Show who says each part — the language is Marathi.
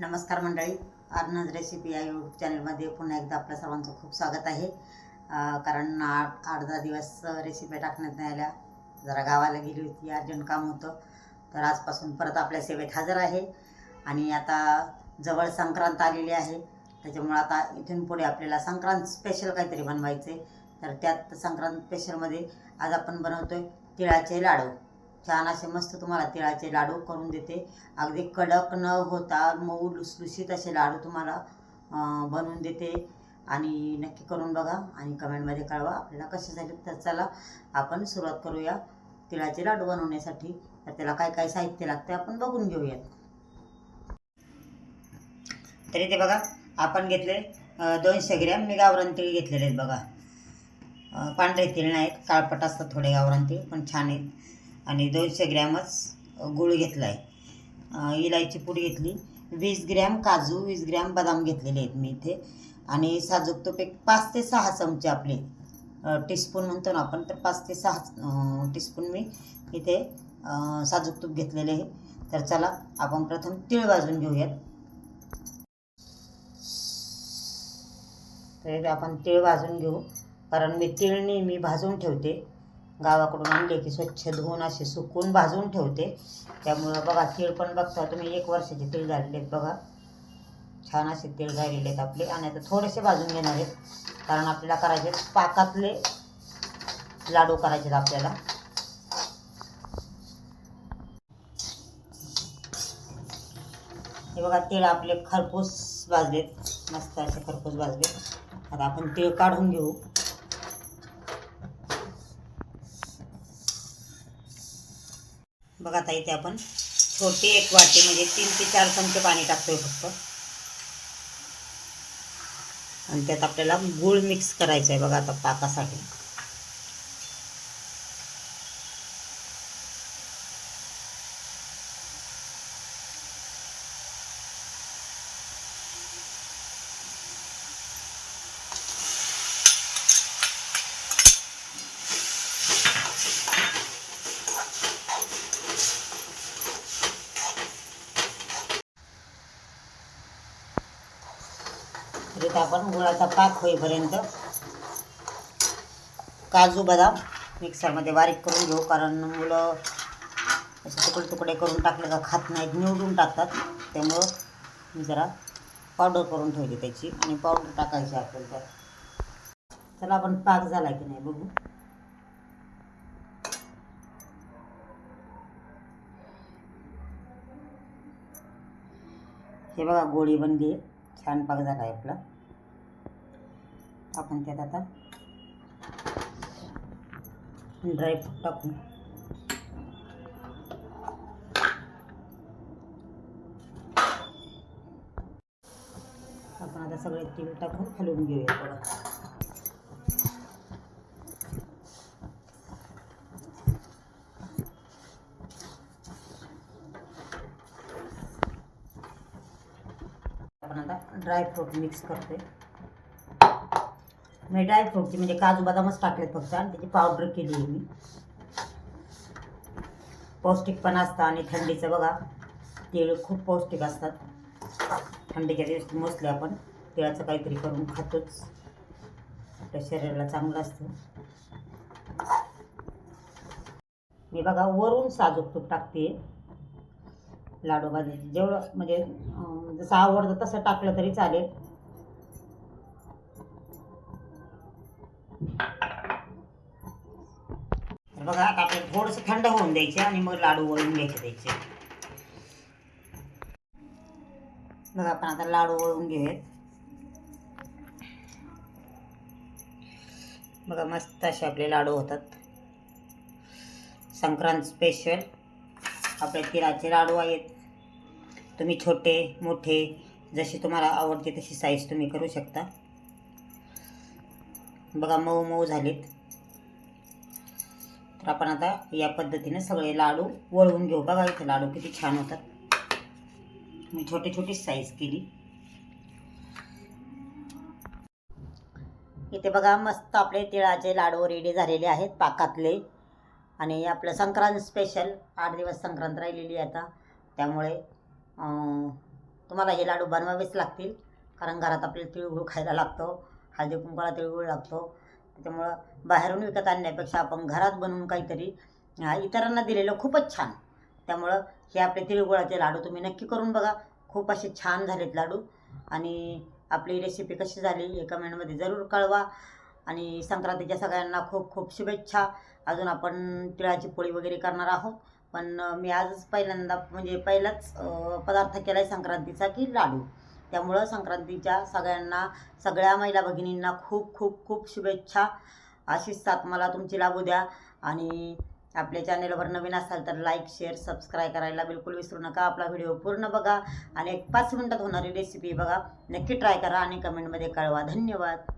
Speaker 1: नमस्कार मंडळी. अर्नज रेसिपी या यूट्यूब चॅनलमध्ये पुन्हा एकदा आपल्या सर्वांचं खूप स्वागत आहे. कारण आठ आठ दहा दिवस रेसिपी टाकण्यात नाही आल्या. जरा गावाला गेली होती अर्जंट काम होतं. तर आजपासून परत आपल्या सेवेत हजर आहे. आणि आता जवळ संक्रांत आलेली आहे. त्याच्यामुळं आता इथून पुढे आपल्याला संक्रांत स्पेशल काहीतरी बनवायचं आहे तर त्यात संक्रांत स्पेशलमध्ये आज आपण बनवतो आहे तिळाचे लाडू. छान असे मस्त तुम्हाला तिळाचे लाडू करून देते. अगदी कडक न होता मऊ लुसलुशीत असे लाडू तुम्हाला बनवून देते. आणि नक्की करून बघा आणि कमेंटमध्ये कळवा आपल्याला कसे झाले तर चला आपण सुरुवात करूया तिळाचे लाडू बनवण्यासाठी. तर त्याला काय काय साहित्य लागते आपण बघून घेऊयात. तरी ते बघा आपण घेतले दोनशे ग्रॅम मी गावरान तीळ घेतलेले आहेत बघा. पांढरे तीळ नाहीत काळपट असतात थोडे गावरान तीळ पण छान आहेत. आणि दोनशे ग्रॅमच गुळ घेतला आहे इलायची पूड घेतली. वीस ग्रॅम काजू वीस ग्रॅम बदाम घेतलेले आहेत मी इथे. आणि साजूक तूप एक पाच ते सहा चमचे आपले टीस्पून म्हणतो ना आपण तर पाच ते सहा टीस्पून मी इथे साजूक तूप घेतलेले आहे. तर चला आपण प्रथम तीळ भाजून घेऊयात. तर आपण तीळ भाजून घेऊ. कारण मी तीळ नेहमी भाजून ठेवते. गावाकडून आणले की स्वच्छ धुवून असे सुकून भाजून ठेवते. त्यामुळं बघा तीळ पण बघता तुम्ही एक वर्षाचे तीळ झालेले आहेत बघा. छान असे तीळ झालेले आहेत आपले. आणि आता थोडेसे भाजून घेणार आहेत. कारण आपल्याला करायचे आहेत पाकातले लाडू करायचे आहेत आपल्याला. हे बघा तीळ आपले खरपूस भाजलेत. मस्त असे खरपूस भाजलेत. आता आपण तीळ काढून घेऊ. बघा आता इथे आपण छोटी एक वाटी म्हणजे तीन ते चार चमचे पाणी टाकतोय फक्त. आणि त्यात आपल्याला गूळ मिक्स करायचं आहे बघा आता पाकासाठी तर म्हणजे इथं आपण गुळाचा पाक होईपर्यंत काजू बदाम मिक्सरमध्ये बारीक करून घेऊ. कारण मुलं असे तुकडे तुकडे करून टाकले का खात नाहीत निवडून टाकतात. त्यामुळं मी जरा पावडर करून ठेवली त्याची आणि पावडर टाकायची आपल्याला त्यात. चला आपण पाक झाला की नाही बघू. हे बघा गोळी बनली आहे. छान पाक झाला आहे आपला. आपण त्यात आता. ड्रायफ्रूट टाकू आपण आता सगळे तीळ टाकून हलवून घेऊया थोडं आपण आता ड्रायफ्रूट मिक्स करतोय. मी ड्रायफ्रूटची म्हणजे काजू बदामच टाकलेत फक्त आणि त्याची पावडर केली आहे मी. पौष्टिक पण असतं आणि थंडीचं बघा तिळ खूप पौष्टिक असतात. थंडीच्या दिवशी मोस्टली आपण तिळाचं काहीतरी करून खातोच. आपल्या शरीराला चांगलं असतं. मी बघा वरून साजूक तूप टाकते लाडू भाजी जेवढं म्हणजे जसं आवडतं तसं टाकलं तरी चालेल. बघा आता आपल्याला थोडंसं थंड होऊन द्यायचे आणि मग लाडू वळून घ्यायचे द्यायचे बघा आपण आता लाडू वळून घेऊयात. बघा मस्त असे आपले लाडू होतात. संक्रांत स्पेशल आपले तिळाचे लाडू आहेत. तुम्ही छोटे मोठे जशी तुम्हाला आवडते तशी साईज तुम्ही करू शकता. बघा मऊ मऊ झालेत. तर आपण आता या पद्धतीने सगळे लाडू वळवून घेऊ. बघा इथे लाडू किती छान होतात. मी छोटी छोटी साईज केली. इथे बघा मस्त आपले तिळाचे लाडू रेडी झालेले आहेत पाकातले. आणि आपलं संक्रांत स्पेशल आठ दिवस संक्रांत राहिलेली आहे आता. त्यामुळे तुम्हाला हे लाडू बनवावेच लागतील. कारण घरात आपल्याला तिळगुळ खायला लागतो हळदी कुंकळा तिळगुळ लागतो. त्याच्यामुळं बाहेरून विकत आणण्यापेक्षा आपण घरात बनवून काहीतरी इतरांना दिलेलं खूपच छान. त्यामुळं हे आपले तिळगुळाचे लाडू तुम्ही नक्की करून बघा. खूप असे छान झालेत लाडू. आणि आपली रेसिपी कशी झाली हे कमेंटमध्ये जरूर कळवा. आणि संक्रांतीच्या सगळ्यांना खूप खूप शुभेच्छा. अजून आपण तिळाची पोळी वगैरे करणार आहोत. पण मी आजच पहिल्यांदा म्हणजे पहिलाच पदार्थ केला आहे संक्रांतीचा की लाडू. त्यामुळं संक्रांतीच्या सगळ्यांना सगळ्या महिला भगिनींना खूप खूप खूप शुभेच्छा. अशीच साथ मला तुमची लाभू द्या. आणि आपल्या चॅनेलवर नवीन असाल तर लाईक शेअर सबस्क्राईब करायला बिलकुल विसरू नका. आपला व्हिडिओ पूर्ण बघा. आणि एक पाच मिनटात होणारी रेसिपी बघा. नक्की ट्राय करा आणि कमेंटमध्ये कळवा. धन्यवाद.